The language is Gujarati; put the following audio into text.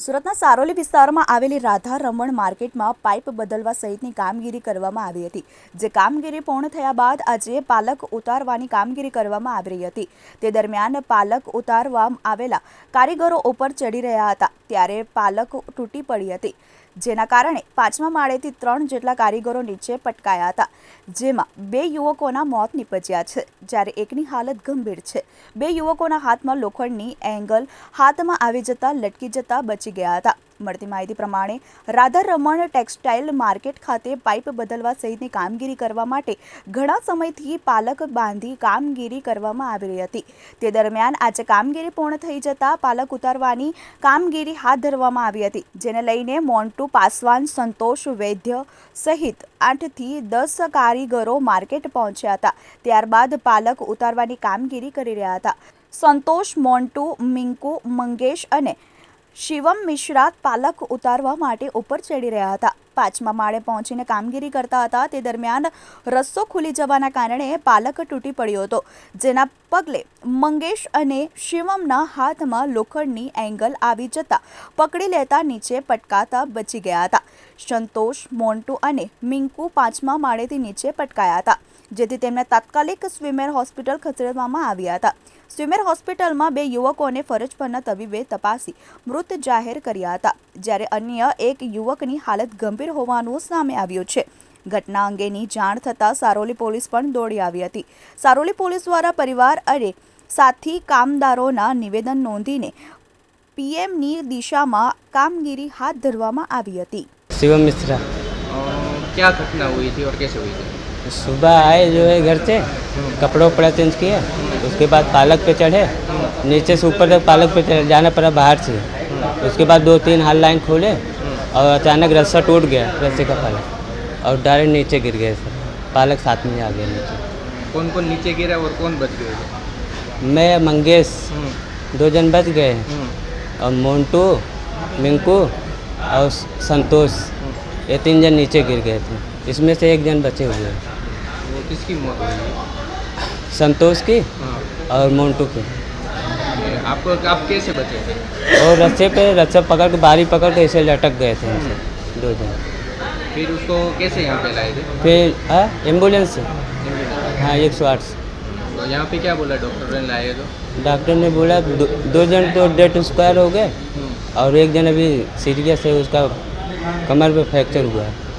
સુરતના સારોલી વિસ્તારમાં આવેલી રાધા રમણ માર્કેટમાં પાઇપ બદલવા સહિતની કામગીરી કરવામાં આવી હતી. જે કામગીરી પૂર્ણ થયા બાદ આજે પાલક ઉતારવાની કામગીરી કરવામાં આવી રહી હતી. તે દરમિયાન પાલક ઉતારવા આવેલા કારીગરો ઉપર ચડી રહ્યા હતા. ત્યારે પાલક તૂટી પડી હતી. જેના કારણે પાંચમા માળેથી ત્રણ જેટલા કારીગરો નીચે પટકાયા હતા. જેમાં બે યુવકોના મોત નીપજ્યા છે. જ્યારે એકની હાલત ગંભીર છે. બે યુવકોના હાથમાં લોખંડની એંગલ, હાથમાં આવી જતા લટકી જતા બચી ગયા હતા. મળતી માહિતી પ્રમાણે રાધારમણ ટેક્સટાઇલ માર્કેટ ખાતે પાઇપ બદલવા સહિતની કામગીરી કરવા માટે ઘણા સમયથી પાલક બાંધી કામગીરી કરવામાં આવી રહી હતી. તે દરમિયાન આજે કામગીરી પૂર્ણ થઈ જતા પાલક ઉતારવાની કામગીરી હાથ ધરવામાં આવી હતી, જેને લઈને મોન્ટુ, પાસવાન, સંતોષ, વૈદ્ય સહિત આઠથી દસ કારીગરો માર્કેટ પહોંચ્યા હતા. ત્યારબાદ પાલક ઉતારવાની કામગીરી કરી રહ્યા હતા. સંતોષ, મોન્ટુ, મિંકુ, મંગેશ અને શિવમ મિશ્રા પાલક ઉતારવા માટે ઉપર ચડી રહ્યા હતા. પાંચમા માળે પહોંચીને કામગીરી કરતા હતા. તે દરમિયાન રસ્તો ખુલી જવાના કારણે પાલક તૂટી પડ્યો હતો. જેના પગલે મંગેશ અને શિવમના હાથમાં લોખંડની એંગલ આવી જતા પકડી લેતા નીચે પટકાતા બચી ગયા હતા. સંતોષ, મોન્ટુ અને મિંકુ પાંચમા માળેથી નીચે પટકાયા હતા, જેથી તેમને તાત્કાલિક સ્વિમેર હોસ્પિટલ ખસેડવામાં આવ્યા હતા. સ્વિમેર હોસ્પિટલમાં બે યુવકોને ફરજ પરના તબીબે તપાસી મૃત જાહેર કર્યા હતા. જ્યારે અન્ય એક યુવકની હાલત ગંભીર હોવાનું સામે આવ્યું છે ઘટના અંગેની જાણ થતાં સારોલી પોલીસ પણ દોડી આવી હતી સારોલી પોલીસ દ્વારા પરિવાર અને સાથી કામદારોના નિવેદન નોંધીને પીએમની દિશામાં કામગીરી હાથ ધરવામાં આવી હતી शिवम मिश्रा और क्या घटना हुई थी और कैसे हुई थी सुबह आए जो है घर से कपड़ों वपड़ा चेंज किया उसके बाद पालक पे चढ़े नीचे से ऊपर तक पालक पे चढ़े जाना पड़ा बाहर से उसके बाद दो तीन हाल लाइन खोले और अचानक रस्सा टूट गया रस्से का पालक और डायरेक्ट नीचे गिर गए सर। पालक साथ में आ गया नीचे। कौन कौन नीचे गिरा और कौन बच गए? मैं मंगेश। हम्म, दो जन बच गए। हम्म, और मोन्टू मिंकू और संतोष। ये तीन जन नीचे गिर गए थे। इसमें से एक जन बचे हुए हैं। वो किसकी मौत हुई? संतोष की हाँ। और मोन्टू की। आपको आप कैसे बचे थे? और रस्से पे रस्सा पकड़ के बारी पकड़ के ऐसे लटक गए थे दो जन फिर उसको कैसे यहाँ पे लाए थे? फिर हाँ एंबुलेंस से। हाँ एक सौ आठ से। तो यहाँ पे क्या बोला डॉक्टर ने लाए तो? डॉक्टर ने बोला दो, दो जन तो डेट एक्सपायर हो गए हम्म, और एक जन अभी सीरियस है उसका कमर पे फ्रैक्चर हुआ। है